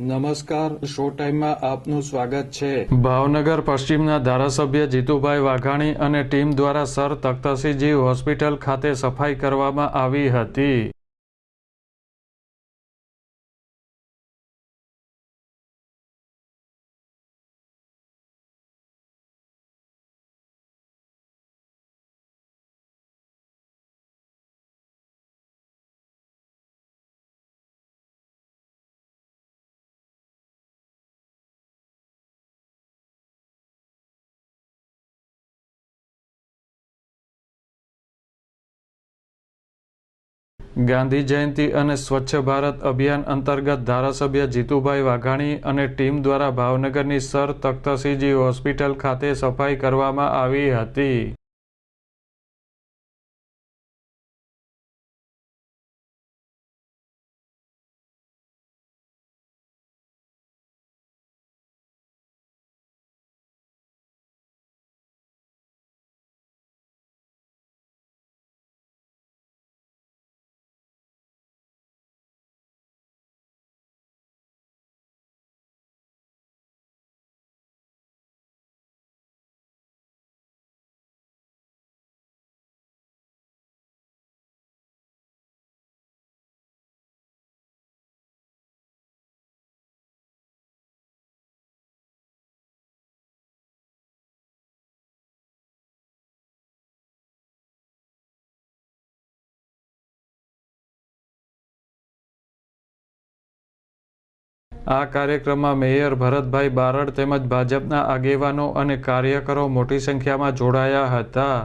નમસ્કાર શો ટાઈમમાં આપનું સ્વાગત છે. ભાવનગર પશ્ચિમના ધારાસભ્ય જીતુભાઈ વાઘાણી અને ટીમ દ્વારા સર તખ્તસિંહજી હોસ્પિટલ ખાતે સફાઈ કરવામાં આવી હતી. ગાંધી જયંતિ અને સ્વચ્છ ભારત અભિયાન અંતર્ગત ધારાસભ્ય જીતુભાઈ વાઘાણી અને ટીમ દ્વારા ભાવનગરની સર તખ્તસિંહજી હોસ્પિટલ ખાતે સફાઈ કરવામાં આવી હતી. આ કાર્યક્રમમાં મેયર ભરતભાઈ બારડ તેમજ ભાજપના આગેવાનો અને કાર્યકરો મોટી સંખ્યામાં જોડાયા હતા.